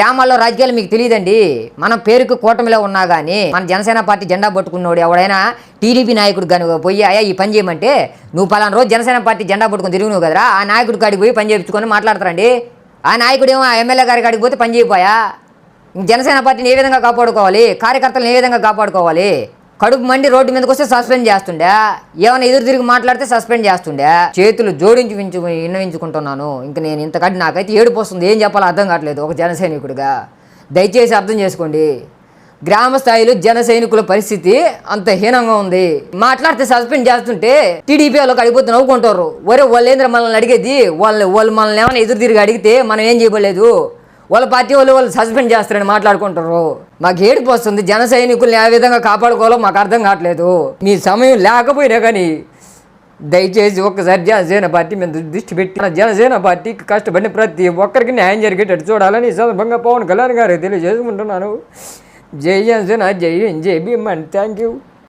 గ్రామాల్లో రాజకీయాలు మీకు తెలియదండి. మనం పేరుకు కూటమిలో ఉన్నా కానీ మన జనసేన పార్టీ జెండా పట్టుకున్నోడు ఎవడైనా టీడీపీ నాయకుడు కానీ పోయి అయ్యా ఈ పని చేయమంటే నువ్వు పలానా రోజు జనసేన పార్టీ జెండా పట్టుకుని తిరిగినావు కదరా ఆ నాయకుడి కాడికి పోయి పని చేయించుకొని మాట్లాడతారండి. ఆ నాయకుడు ఏమో ఆ ఎమ్మెల్యే గారి కాడికి పోతే పని చేయపోయా జనసేన పార్టీని ఏ విధంగా కాపాడుకోవాలి? కార్యకర్తలను ఏ విధంగా కాపాడుకోవాలి? కడుపు మండి రోడ్డు మీదకి వస్తే సస్పెండ్ చేస్తుండే. ఏమైనా ఎదురు తిరిగి మాట్లాడితే సస్పెండ్ చేస్తుండే. చేతులు జోడించి వించు విన్నవించుకుంటున్నాను ఇంక నేను ఇంతకంటే నాకైతే ఏడుపు వస్తుంది. ఏం చెప్పాలో అర్థం కావట్లేదు ఒక జన సైనికుడిగా దయచేసి అర్థం చేసుకోండి. గ్రామ స్థాయిలో జన సైనికుల పరిస్థితి అంత హీనంగా ఉంది. మాట్లాడితే సస్పెండ్ చేస్తుంటే టీడీపీ వాళ్ళకి అడిగిపోతే నవ్వుకుంటారు. ఒరే వాళ్ళేంద్ర మనల్ని అడిగేది? వాళ్ళు వాళ్ళు మనల్ని ఏమైనా ఎదురు తిరిగి అడిగితే మనం ఏం చేయబడలేదు? వాళ్ళ పార్టీ వాళ్ళు వాళ్ళు సస్పెండ్ చేస్తారని మాట్లాడుకుంటారు మాకు ఏడుపు వస్తుంది. జన సైనికుల్ని ఏ విధంగా కాపాడుకోవాలో మాకు అర్థం కావట్లేదు. మీ సమయం లేకపోయినా కానీ దయచేసి ఒక్కసారి జనసేన పార్టీ మీద దృష్టి పెట్టి జనసేన పార్టీకి కష్టపడిన ప్రతి ఒక్కరికి న్యాయం జరిగేటట్టు చూడాలని ఈ సందర్భంగా పవన్ కళ్యాణ్ గారు తెలియజేసుకుంటున్నాను. జై జనసేన జై జై భీమ్ అండ్ థ్యాంక్ యూ.